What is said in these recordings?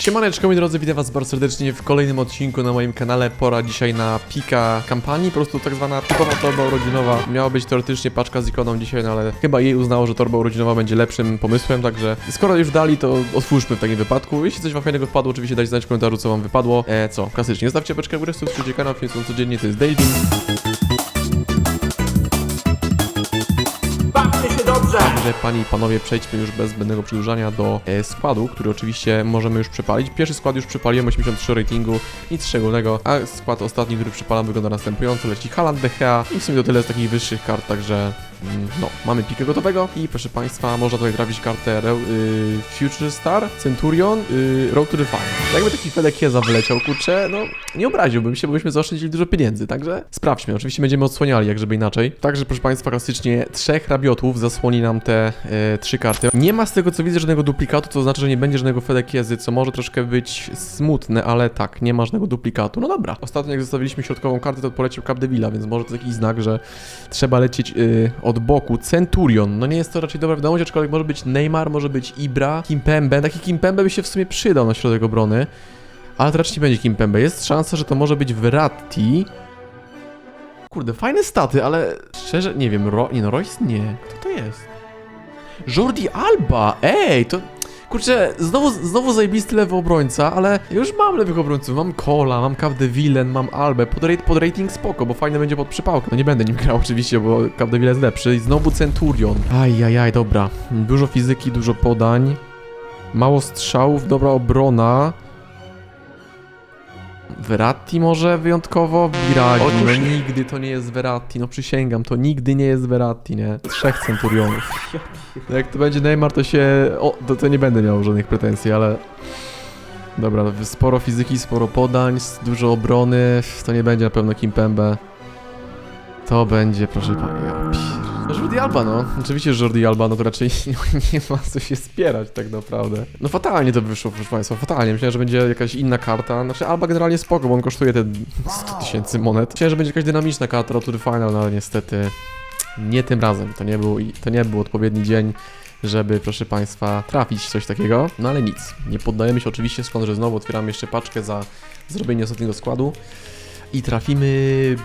Siemaneczko moi drodzy, witam was bardzo serdecznie w kolejnym odcinku na moim kanale. Pora dzisiaj na pika kampanii, po prostu tak zwana typowa torba urodzinowa. Miała być teoretycznie paczka z ikoną dzisiaj, no ale chyba jej uznało, że torba urodzinowa będzie lepszym pomysłem, także skoro już dali, to otwórzmy w takim wypadku. Jeśli coś wam fajnego wpadło, oczywiście dajcie znać w komentarzu, co wam wypadło. E, co? Klasycznie, zostawcie beczkę w górę, subskrybujcie kanał, są codziennie, to jest Daily. Także panie i panowie, przejdźmy już bez zbędnego przedłużania do e, składu, który oczywiście możemy już przepalić. Pierwszy skład już przepaliłem, 83 ratingu, nic szczególnego, a skład ostatni, który przepalam wygląda następująco. Leci Haaland, De Gea i w sumie to tyle z takich wyższych kart, także mm, no, mamy pikę gotowego i proszę państwa, można tutaj trafić kartę Re- y, Future Star, Centurion, y, Road to the Final. Jakby taki Fede Kieza wyleciał, kurczę, no nie obraziłbym się, bo byśmy zaoszczędzili dużo pieniędzy, także sprawdźmy. Oczywiście będziemy odsłaniali, jak żeby inaczej. Także proszę państwa, klasycznie trzech rabiotów zasłoni nam te e, trzy karty. Nie ma z tego co widzę żadnego duplikatu, to znaczy, że nie będzie żadnego Fede Kiezy, co może troszkę być smutne, ale tak, nie ma żadnego duplikatu. No dobra. Ostatnio jak zostawiliśmy środkową kartę, to poleciał Capdevila, więc może to jakiś znak, że trzeba lecieć y, od boku. Centurion, no nie jest to raczej dobra wiadomość, aczkolwiek może być Neymar, może być Ibra, Kimpembe. Taki Kimpembe by się w sumie przydał na środek obrony. Ale to raczej nie będzie Kimpembe. Jest szansa, że to może być Verratti. Kurde, fajne staty, ale szczerze, nie wiem, Ro... nie no, Royce nie. Kto to jest? Jordi Alba! Ej, to... Kurczę, znowu, znowu zajebisty lewy obrońca, ale już mam lewych obrońców. Mam Cola, mam Capdevillen, mam Albę. Pod, rate, pod rating spoko, bo fajny będzie pod przypałkę. No nie będę nim grał oczywiście, bo Capdeville jest lepszy. I znowu Centurion. Ajajaj, dobra. Dużo fizyki, dużo podań. Mało strzałów, dobra obrona. Verratti może wyjątkowo? Biragi. Otóż No nie. nigdy to nie jest Verratti, no przysięgam, to nigdy nie jest Verratti, nie? Trzech Centurionów. Jak to będzie Neymar, to się... O, to, to nie będę miał żadnych pretensji, ale... Dobra, sporo fizyki, sporo podań, dużo obrony, to nie będzie na pewno Kimpembe. To będzie, proszę pani, ja no Jordi Alba, no. Oczywiście, Jordi Alba, no to raczej nie ma co się spierać tak naprawdę. No fatalnie to wyszło, proszę Państwa, fatalnie. Myślałem, że będzie jakaś inna karta. Znaczy Alba generalnie spoko, bo on kosztuje te 100 tysięcy monet. Myślałem, że będzie jakaś dynamiczna karta the Final, no ale niestety nie tym razem. To nie był, to nie był odpowiedni dzień, żeby, proszę Państwa, trafić coś takiego. No ale nic. Nie poddajemy się oczywiście, skąd, że znowu otwieramy jeszcze paczkę za zrobienie ostatniego składu. I trafimy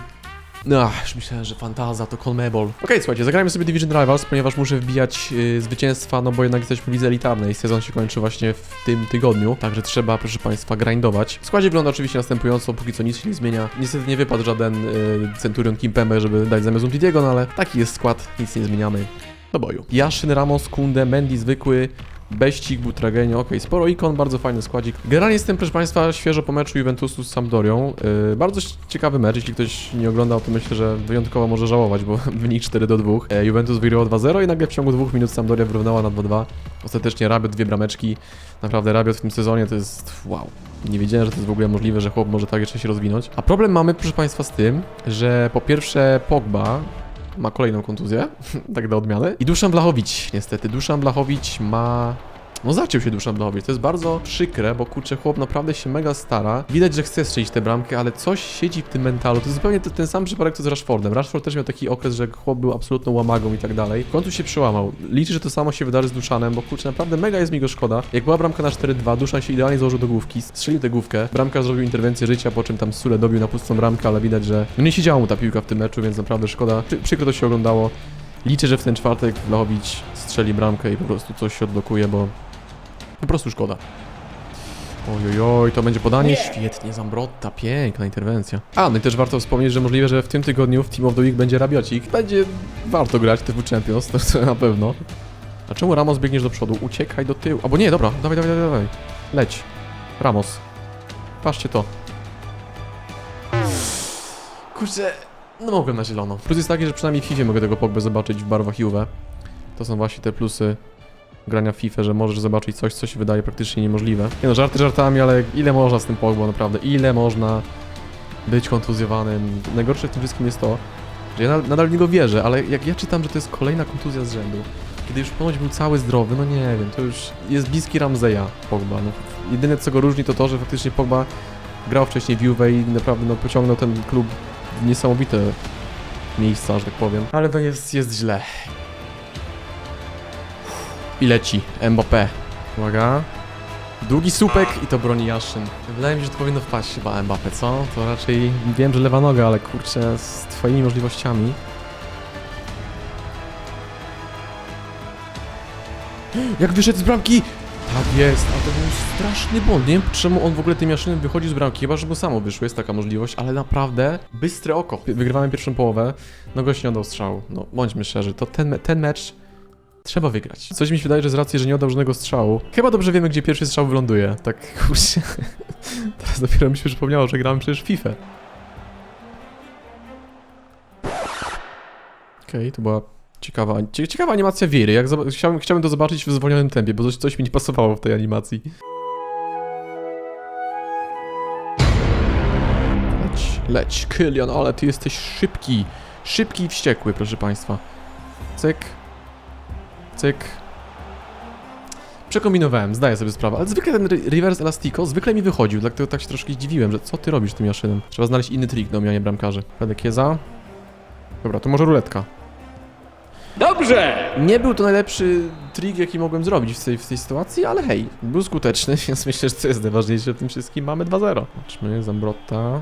ach, myślałem, że Fantaza to Conmebol. Okej, słuchajcie, zagrajmy sobie Division Rivals, ponieważ muszę wbijać y, zwycięstwa, no bo jednak jesteśmy w lidze elitarnej. Sezon się kończy właśnie w tym tygodniu, także trzeba, proszę Państwa, grindować. W składzie wygląda oczywiście następująco, póki co nic się nie zmienia. Niestety nie wypadł żaden y, Centurion Kimpembe, żeby dać zamiast Umtitiego, no ale taki jest skład, nic nie zmieniamy. Do boju. Jaszyn, Ramos, Kunde, Mendy zwykły, Beścik, Butragenio, okej, sporo ikon, bardzo fajny składzik. Generalnie jestem, proszę Państwa, świeżo po meczu Juventusu z Sampdorią. Yy, bardzo ciekawy mecz, jeśli ktoś nie oglądał, to myślę, że wyjątkowo może żałować, bo wynik 4 do 2. E, Juventus wygrał 2-0 i nagle w ciągu dwóch minut Sampdoria wyrównała na 2-2. Ostatecznie Rabiot dwie brameczki. Naprawdę Rabiot w tym sezonie to jest wow. Nie wiedziałem, że to jest w ogóle możliwe, że chłop może tak jeszcze się rozwinąć. A problem mamy, proszę Państwa, z tym, że po pierwsze Pogba ma kolejną kontuzję, tak do odmiany. I Duszan Blachowicz, niestety. Duszan Blachowicz ma... No zaciął się Duszan Blachowicz. To jest bardzo przykre, bo kurczę, chłop naprawdę się mega stara. Widać, że chce strzelić tę bramkę, ale coś siedzi w tym mentalu. To jest zupełnie t- ten sam przypadek co z Rashfordem. Rashford też miał taki okres, że chłop był absolutną łamagą i tak dalej. W końcu się przełamał. Liczę, że to samo się wydarzy z Duszanem, bo kurczę, naprawdę mega jest mi go szkoda. Jak była bramka na 4-2, Duszan się idealnie założył do główki, strzelił tę główkę. Bramkarz zrobił interwencję życia, po czym tam Sule dobił na pustą bramkę, ale widać, że no nie siedziała mu ta piłka w tym meczu, więc naprawdę szkoda. Przy, przykro to się oglądało. Liczę, że w ten czwartek Blachowicz strzeli bramkę i po prostu coś się odblokuje, bo po prostu szkoda. Ojojoj, to będzie podanie. Świetnie, Zambrotta, piękna interwencja. A, no i też warto wspomnieć, że możliwe, że w tym tygodniu w Team of the Week będzie Rabiocik. Będzie warto grać TV Champions, to, to na pewno. A czemu Ramos biegniesz do przodu? Uciekaj do tyłu. Albo nie, dobra, dawaj, dawaj, dawaj, dawaj. Leć. Ramos. Patrzcie to. Kurczę, no mogłem na zielono. Plus jest taki, że przynajmniej w FIFA mogę tego Pogbę zobaczyć w barwach Juve. To są właśnie te plusy grania w FIFA, że możesz zobaczyć coś, co się wydaje praktycznie niemożliwe. Nie no, żarty żartami, ale ile można z tym Pogbą, naprawdę, ile można być kontuzjowanym. Najgorsze w tym wszystkim jest to, że ja na- nadal w niego wierzę, ale jak ja czytam, że to jest kolejna kontuzja z rzędu, kiedy już ponoć był cały zdrowy, no nie wiem, to już jest bliski Ramzeya Pogba. No, jedyne co go różni to to, że faktycznie Pogba grał wcześniej w Juve i naprawdę no, pociągnął ten klub w niesamowite miejsca, że tak powiem. Ale to jest, jest źle. I leci Mbappé. Uwaga. Długi słupek i to broni Jaszyn. Wydaje mi się, że to powinno wpaść chyba Mbappe, co? To raczej wiem, że lewa noga, ale kurczę, z twoimi możliwościami. Jak wyszedł z bramki! Tak jest, a to był straszny błąd. Nie wiem czemu on w ogóle tym Jaszynem wychodzi z bramki, chyba że go samo wyszło, jest taka możliwość, ale naprawdę bystre oko. Wygrywamy pierwszą połowę, no gość nie oddał strzału. No bądźmy szczerzy, to ten, ten mecz trzeba wygrać. Coś mi się wydaje, że z racji, że nie oddał żadnego strzału, chyba dobrze wiemy, gdzie pierwszy strzał wyląduje. Tak, kurczę. Teraz dopiero mi się przypomniało, że grałem przecież FIFA. Okej, to była ciekawa, cie- ciekawa animacja wiry. Jak chciałem, chciałem to zobaczyć w zwolnionym tempie, bo coś, coś mi nie pasowało w tej animacji. Leć, leć, Kylian, ale ty jesteś szybki. Szybki i wściekły, proszę państwa. Cyk. Cyk. Przekombinowałem, zdaję sobie sprawę, ale zwykle ten re- reverse elastico zwykle mi wychodził, dlatego tak się troszkę zdziwiłem, że co ty robisz tym Jaszynem? Trzeba znaleźć inny trik do mijania bramkarzy. Będę Kieza. Dobra, to może ruletka. Dobrze! Nie był to najlepszy trik, jaki mogłem zrobić w tej, w tej sytuacji, ale hej, był skuteczny, więc myślę, że to jest najważniejsze w tym wszystkim. Mamy 2-0. Zobaczmy, Zambrotta.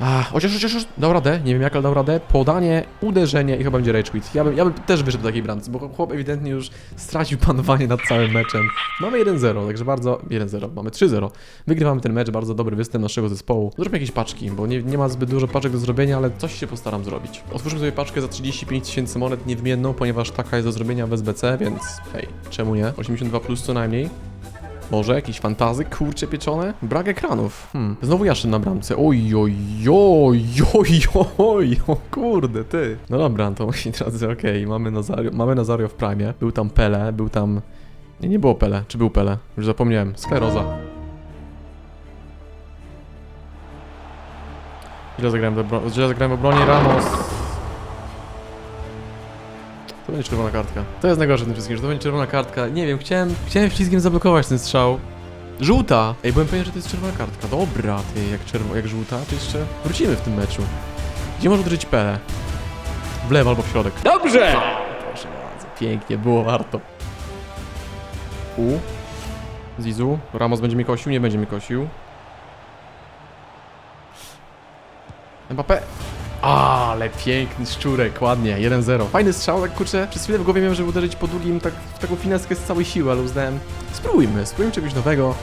A, chociaż, chociaż, chociaż, dał radę, nie wiem jak, ale dał radę. Podanie, uderzenie i chyba będzie rage quit. Ja bym, ja bym też wyszedł do takiej bramce, bo chłop ewidentnie już stracił panowanie nad całym meczem. Mamy 1-0, także bardzo... 1-0, mamy 3-0. Wygrywamy ten mecz, bardzo dobry występ naszego zespołu. Zróbmy jakieś paczki, bo nie, nie ma zbyt dużo paczek do zrobienia, ale coś się postaram zrobić. Otwórzmy sobie paczkę za 35 tysięcy monet niewmienną, ponieważ taka jest do zrobienia w SBC, więc hej, czemu nie? 82 plus co najmniej. Może jakiś fantazy, kurcze pieczone? Brak ekranów. Hmm. Znowu Jaszyn na bramce. Oj, oj, oj, oj, oj, o kurde, ty. No dobra, to moi drodzy, okej, mamy, Nazario, mamy Nazario w prime. Był tam Pele, był tam... Nie, nie było Pele. Czy był Pele? Już zapomniałem. Skleroza. Źle zagrałem, do bro... Źle zagrałem w obronie, Ramos. To będzie czerwona kartka. To jest najgorsze w tym wszystkim, że to będzie czerwona kartka. Nie wiem, chciałem, chciałem ślizgiem zablokować ten strzał. Żółta! Ej, byłem pewien, że to jest czerwona kartka. Dobra, ty, jak, czerwo, jak żółta, to jeszcze wrócimy w tym meczu. Gdzie może uderzyć Pele? W lewo albo w środek. Dobrze! Proszę bardzo, pięknie, było warto. U. Zizu. Ramos będzie mi kosił, nie będzie mi kosił. Mbappé. Ale piękny szczurek, ładnie, 1-0. Fajny strzał, tak kurczę, przez chwilę w głowie miałem, żeby uderzyć po długim, tak w taką fineskę z całej siły, ale uznałem, spróbujmy, spróbujmy czegoś nowego.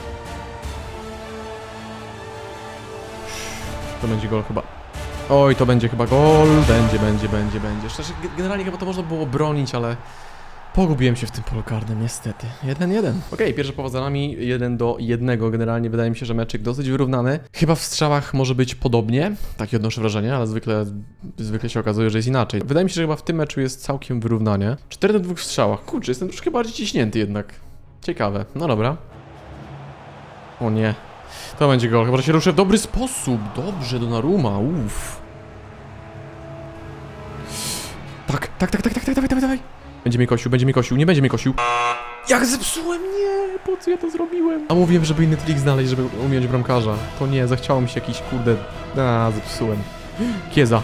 To będzie gol chyba. Oj, to będzie chyba gol, będzie, będzie, będzie, będzie. Szczerze, ge- generalnie chyba to można było bronić, ale pogubiłem się w tym polu karnym, niestety. 1-1. Okej, pierwsza połowa za nami, 1 do 1. Generalnie wydaje mi się, że meczyk dosyć wyrównany. Chyba w strzałach może być podobnie, takie odnoszę wrażenie, ale zwykle, zwykle się okazuje, że jest inaczej. Wydaje mi się, że chyba w tym meczu jest całkiem wyrównanie. 4 do 2 w strzałach. Kurczę, jestem troszkę bardziej ciśnięty jednak. Ciekawe. No dobra. O nie. To będzie gol, chyba że się ruszę w dobry sposób. Dobrze, Donnarumma, uff. Tak, tak, tak, tak, tak, tak, dawaj, dawaj, dawaj. Będzie mi kosił, będzie mi kosił, nie będzie mi kosił. Jak zepsułem, nie, po co ja to zrobiłem? A mówiłem, żeby inny trik znaleźć, żeby umieć bramkarza. To nie, zachciało mi się jakiś, kurde, a, zepsułem. Kieza.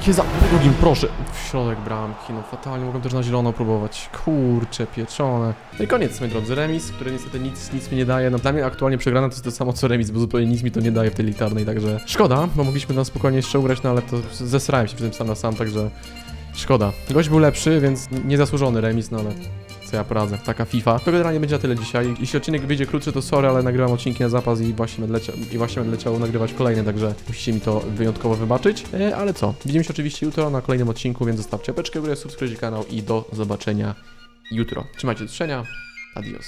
Kieza, drugim, proszę. W środek bramki, no fatalnie, mogłem też na zielono próbować. Kurcze, pieczone. No i koniec, moi drodzy, remis, który niestety nic, nic mi nie daje. No dla mnie aktualnie przegrana to jest to samo co remis, bo zupełnie nic mi to nie daje w tej litarnej, także szkoda, bo mogliśmy tam spokojnie jeszcze ugrać, no ale to zesrałem się przy tym sam na sam, także szkoda. Gość był lepszy, więc niezasłużony remis, no ale co ja poradzę, taka FIFA. To generalnie będzie na tyle dzisiaj. Jeśli odcinek wyjdzie krótszy, to sorry, ale nagrywam odcinki na zapas i właśnie będę leciał, i właśnie będę leciał nagrywać kolejne, także musicie mi to wyjątkowo wybaczyć. E, ale co, widzimy się oczywiście jutro na kolejnym odcinku, więc zostawcie apeczkę w górę, subskrybujcie kanał i do zobaczenia jutro. Trzymajcie się, do. Adios.